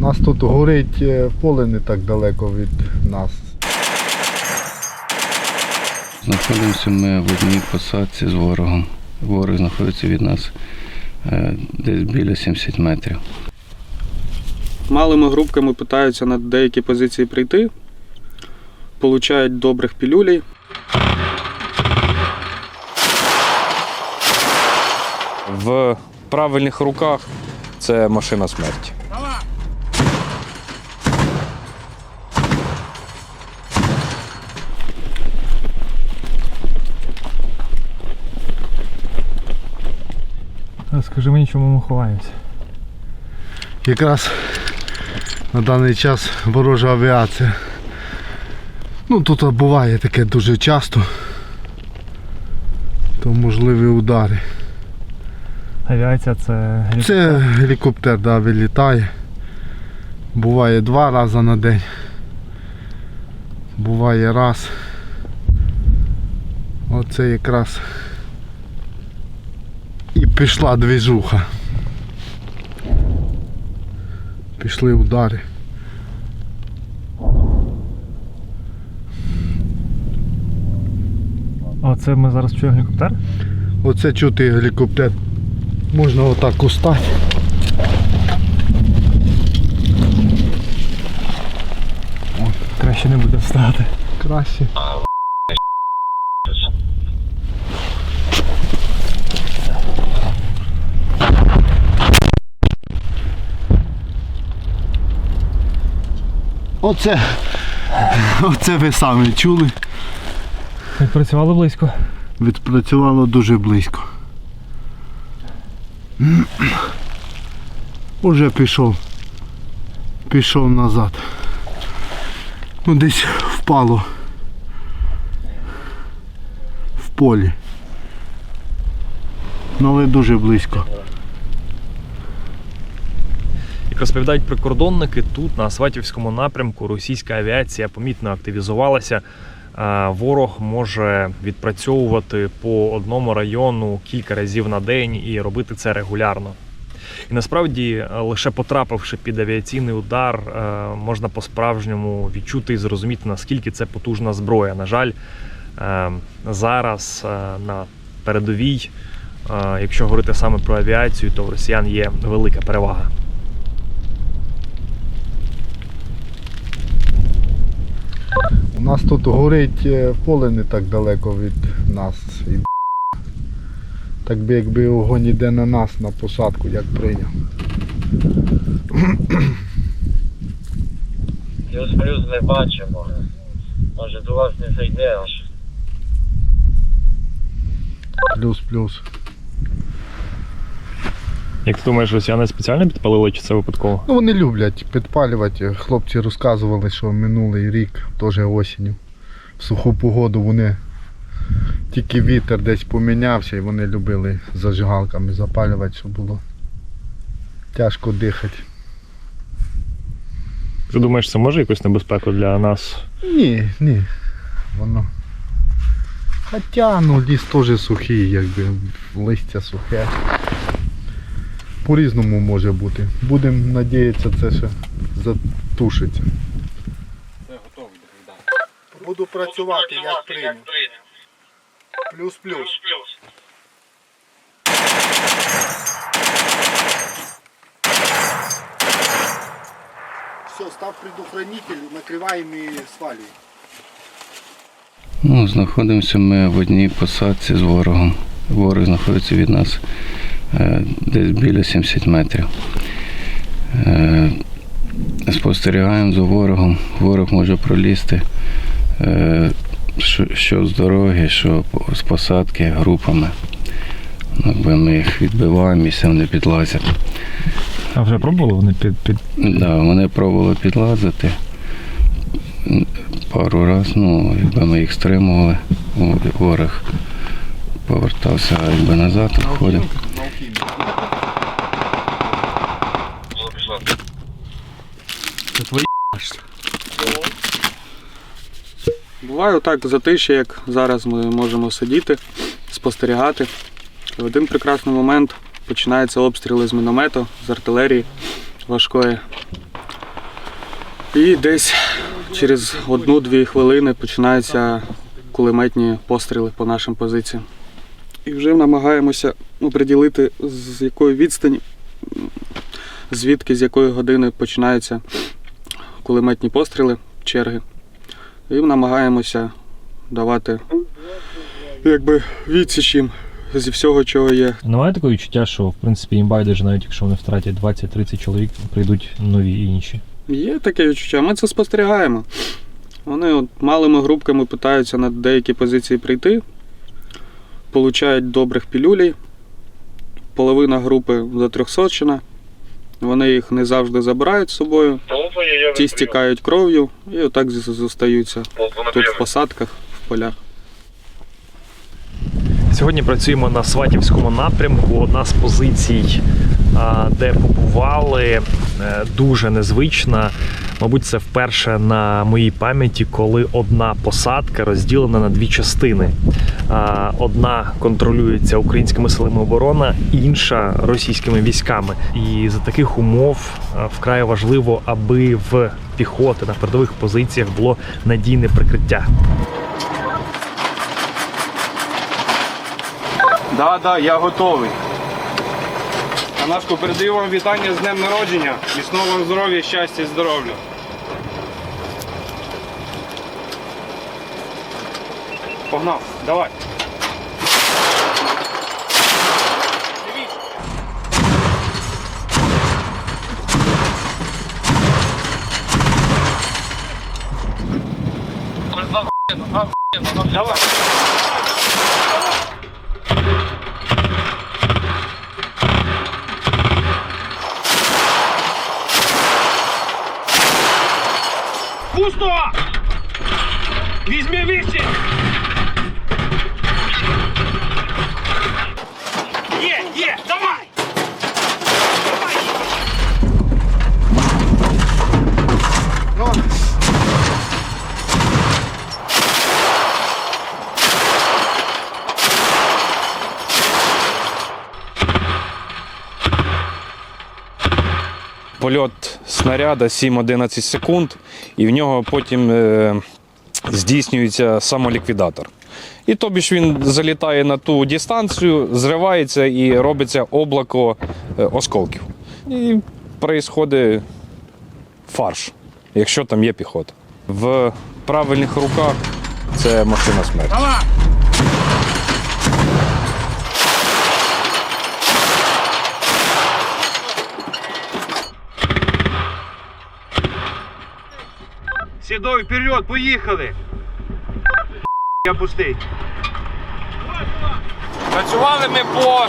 У нас тут горить е, поле не так далеко від нас. Знаходимося ми в одній посадці з ворогом. Ворог знаходиться від нас е, десь біля 70 метрів. Малими групками питаються на деякі позиції прийти, получають добрих пілюлей. В правильних руках це машина смерті. Скажи мені, чому ми ховаємося. Якраз на даний час ворожа авіація. Ну тут буває таке дуже часто. То можливі удари. Авіація це гелікоптер. Це гелікоптер да, вилітає. Буває два рази на день. Буває раз. Оце якраз пішла движуха. Пішли удари. Оце ми зараз чуємо гелікоптер. Оце чути гелікоптер. Можна отак устати. Краще не буде встати. Краще. Оце, оце ви самі чули. Відпрацювали близько. Відпрацювало дуже близько. Уже пішов. Пішов назад. Ну десь впало. В полі. Ну але дуже близько. Розповідають прикордонники, тут на Сватівському напрямку російська авіація помітно активізувалася. Ворог може відпрацьовувати по одному району кілька разів на день і робити це регулярно. І насправді, лише потрапивши під авіаційний удар, е, можна по-справжньому відчути і зрозуміти, наскільки це потужна зброя. На жаль, е, зараз е, на передовій, якщо говорити саме про авіацію, то в росіян є велика перевага. У нас тут горить е, поле не так далеко від нас. І так би якби огонь іде на нас на посадку, як прийняв. Плюс-плюс ми бачимо. Може до вас не зайде аж. Плюс-плюс. Як ти думаєш, росіяни спеціально підпалили чи це випадково? Ну вони люблять підпалювати. Хлопці розказували, що минулий рік, теж осінню, в суху погоду вони тільки вітер десь помінявся і вони любили зажигалками запалювати, щоб було тяжко дихати. Ти думаєш, це може якусь небезпеку для нас? Ні, ні. Воно. Хоча ну ліс теж сухий, якби листя сухе. По-різному може бути. Будемо надіятися, це ще затушиться. Це готовий доглядати. Буду працювати, як прийняв. Плюс-плюс. Все, став предохранитель, накриваємо і свалюємо. Ну, знаходимося ми в одній посадці з ворогом. Ворог знаходиться від нас десь біля 70 метрів. Е, спостерігаємо за ворогом. Ворог може пролізти е, що, з дороги, що з посадки групами. Якби ми їх відбиваємо і вони підлазять. А вже пробували вони під, під... Да, вони пробували підлазити пару разів, ну, якби ми їх стримували, ворог повертався якби назад, відходив. Буває отак затиші, як зараз ми можемо сидіти, спостерігати. І в один прекрасний момент починаються обстріли з міномету, з артилерії важкої. І десь через одну-дві хвилини починаються кулеметні постріли по нашим позиціям. І вже намагаємося оприділити, з якої відстані, звідки, з якої години починаються кулеметні постріли, черги. І намагаємося давати якби відсіч їм зі всього, чого є. Немає такого відчуття, що в принципі їм байдуже, навіть якщо вони втратять 20-30 чоловік, прийдуть нові і інші. Є таке відчуття, ми це спостерігаємо. Вони от малими групками питаються на деякі позиції прийти, получають добрих пілюлей. Половина групи затрьохсотчина. Вони їх не завжди забирають з собою, ті стікають кров'ю і отак зостаються тут в посадках, в полях. Сьогодні працюємо на Сватівському напрямку. Одна з позицій, де побували, е, дуже незвична. Мабуть, це вперше на моїй пам'яті, коли одна посадка розділена на дві частини. Одна контролюється українськими силами оборони, інша російськими військами. І за таких умов вкрай важливо, аби в піхоти на передових позиціях було надійне прикриття. Да, да, я готовий. Анашко, передаю вам вітання з днем народження. Міцного вам здоров'я, щастя і здоров'я. Погнав, давай. Давай. Пусто! Візьми вище! Є, є, давай! Польот снаряда 7-11 секунд, і в нього потім е, здійснюється самоліквідатор. І тобі ж він залітає на ту дистанцію, зривається і робиться облако е, осколків. І відбувається фарш, якщо там є піхота. В правильних руках це машина смерті. Сідой вперед, поїхали! Я пустий. Працювали ми по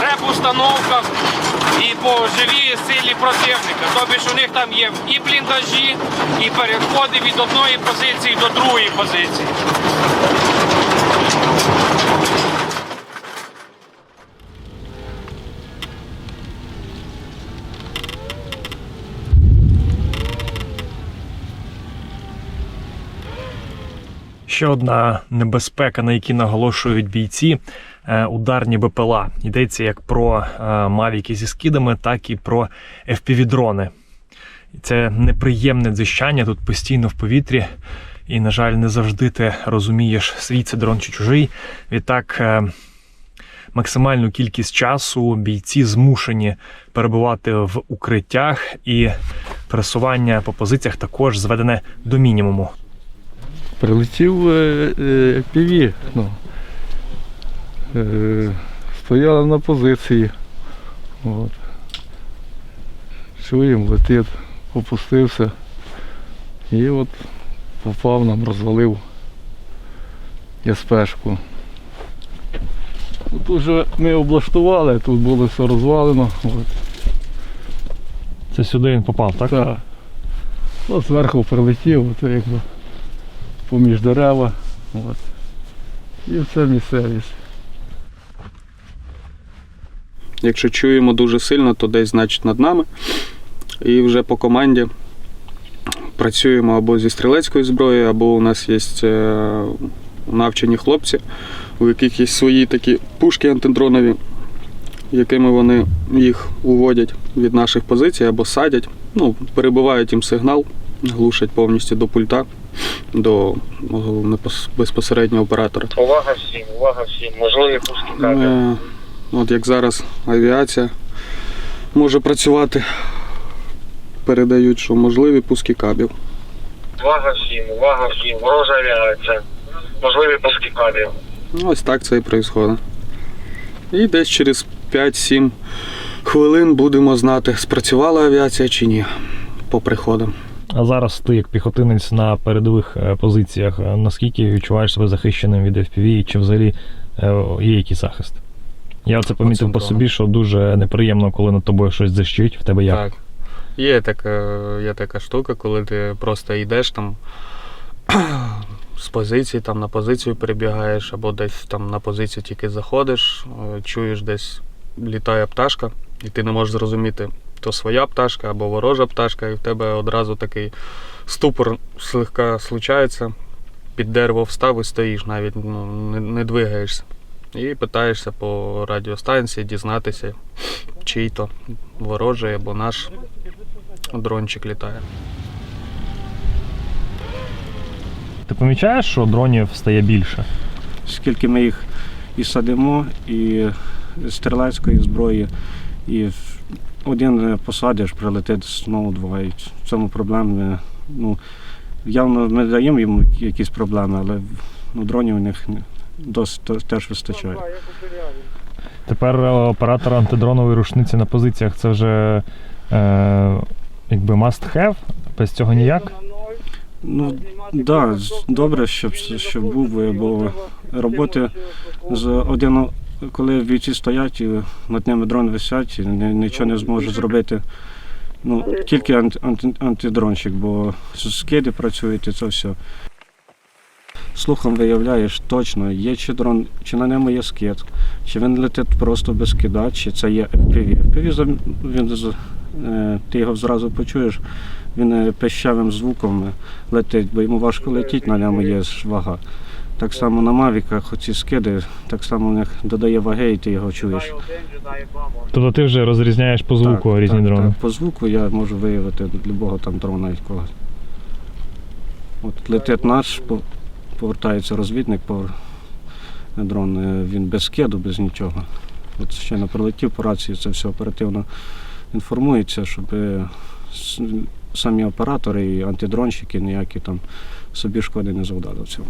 реп-установках і по живій силі противника. Тобі ж у них там є і бліндажі, і переходи від одної позиції до другої позиції. Ще одна небезпека, на які наголошують бійці е, ударні БПЛА. Йдеться як про е, мавіки зі скидами, так і про FPV-дрони. Це неприємне дзищання тут постійно в повітрі. І, на жаль, не завжди ти розумієш, свій це дрон чи чужий. Відтак, е, максимальну кількість часу бійці змушені перебувати в укриттях, і пересування по позиціях також зведене до мінімуму. Прилетів е, е, піві. Ну, е, стояли на позиції. От. Чуємо, летить, опустився. І от попав нам, розвалив СПшку. Тут вже ми облаштували, тут було все розвалено. От. Це сюди він попав, так? Так. От зверху прилетів, от якби поміж дерева. От. І це місцевість. Якщо чуємо дуже сильно, то десь значить над нами. І вже по команді працюємо або зі стрілецькою зброєю, або у нас є е, навчені хлопці, у яких є свої такі пушки антидронові, якими вони їх уводять від наших позицій або садять, ну, перебивають їм сигнал глушать повністю до пульта, до безпосереднього оператора. Увага всім, увага всім. Можливі пуски кабель. Е, От як зараз авіація може працювати, передають, що можливі пуски кабів. Увага всім, увага всім. Ворожа авіація. Можливі пуски. Ну, Ось так це і відбувається. І десь через 5-7 хвилин будемо знати, спрацювала авіація чи ні по приходам. А зараз ти, як піхотинець на передових е, позиціях, е, наскільки відчуваєш себе захищеним від FPV, чи взагалі е, є якийсь захист? Я це помітив по собі, що дуже неприємно, коли над тобою щось защить, в тебе як? Так. Є така, є така штука, коли ти просто йдеш там з позиції, там на позицію перебігаєш, або десь там на позицію тільки заходиш, чуєш десь літає пташка, і ти не можеш зрозуміти, то своя пташка або ворожа пташка, і в тебе одразу такий ступор слегка случається. Під дерево встав і стоїш, навіть ну, не, не двигаєшся. І питаєшся по радіостанції дізнатися, чий то ворожий або наш дрончик літає. Ти помічаєш, що дронів стає більше? скільки ми їх і садимо, і стрілецької зброї, і один посадиш, прилетить знову два. І в цьому проблеми. Ну, явно ми даємо йому якісь проблеми, але ну, дронів у них досить теж вистачає. Тепер е, оператор антидронової рушниці на позиціях це вже е, якби must have, без цього ніяк. Ну, да, добре, щоб, щоб був, е, бо роботи з один, коли війці стоять і над ними дрон висять, і нічого не зможе зробити. Ну, тільки анти, анти, антидронщик, бо скиди працюють і це все. Слухом виявляєш точно, є чи дрон, чи на ньому є скид, чи він летить просто без кида, чи це є FPV. FPV, він, е, ти його зразу почуєш, він е, пищавим звуком е, летить, бо йому важко летіти, на ньому є ж вага. Так само на мавіках оці скиди, так само у них додає ваги, і ти його чуєш. Тобто ти вже розрізняєш по звуку Так, різні так, дрони. Так, по звуку я можу виявити любого там дрона якогось. От летить наш, повертається розвідник, повер- дрон, е, він без скиду, без нічого. От ще не прилетів по рації, це все оперативно інформується, щоб е, самі оператори і антидронщики ніякі там собі шкоди не завдали в цьому.